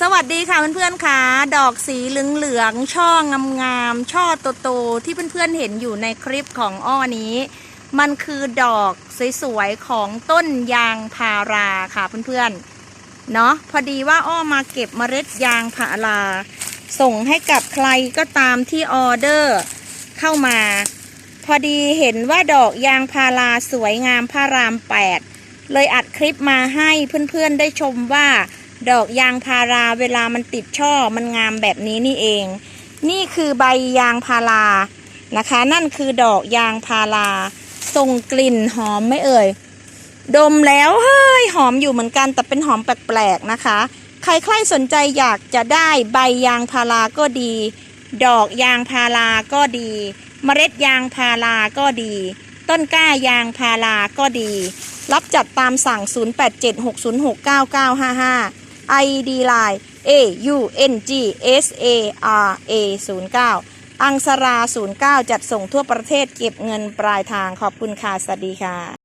สวัสดีค่ะเพื่อนๆค่ะ ดอกสีเหลืองๆช่องามๆช่อโตๆที่เพื่อนๆเห็นอยู่ในคลิปของอ้อนี้ มันคือดอกสวยๆของต้นยางพาราค่ะเพื่อนๆเนาะพอดีว่าอ้อมาเก็บเมล็ดยางพารา ส่งให้กับใครก็ตามที่ออเดอร์เข้ามา พอดีเห็นว่าดอกยางพาราสวยงามพระรามแปดเลยอัดคลิปมาให้เพื่อนๆได้ชมว่า ดอกยางพาราเวลามันติดช่อมันงามแบบนี้นี่เอง นี่คือใบยางพารานะคะ นั่นคือดอกยางพาราส่งกลิ่นหอมไม่เอ่ย ดมแล้วเฮ้ยหอมอยู่เหมือนกันแต่เป็นหอมแปลกๆนะคะ ใครใครสนใจอยากจะได้ใบยางพาราก็ดี ดอกยางพาราก็ดี เมล็ดยางพาราก็ดี ต้นกล้ายางพาราก็ดี รับจัดตามสั่ง 0876069955 ID Line A U N G S A R A 09อังสรา 09 จัดส่งทั่วประเทศเก็บเงินปลายทางขอบคุณค่ะ สวัสดีค่ะ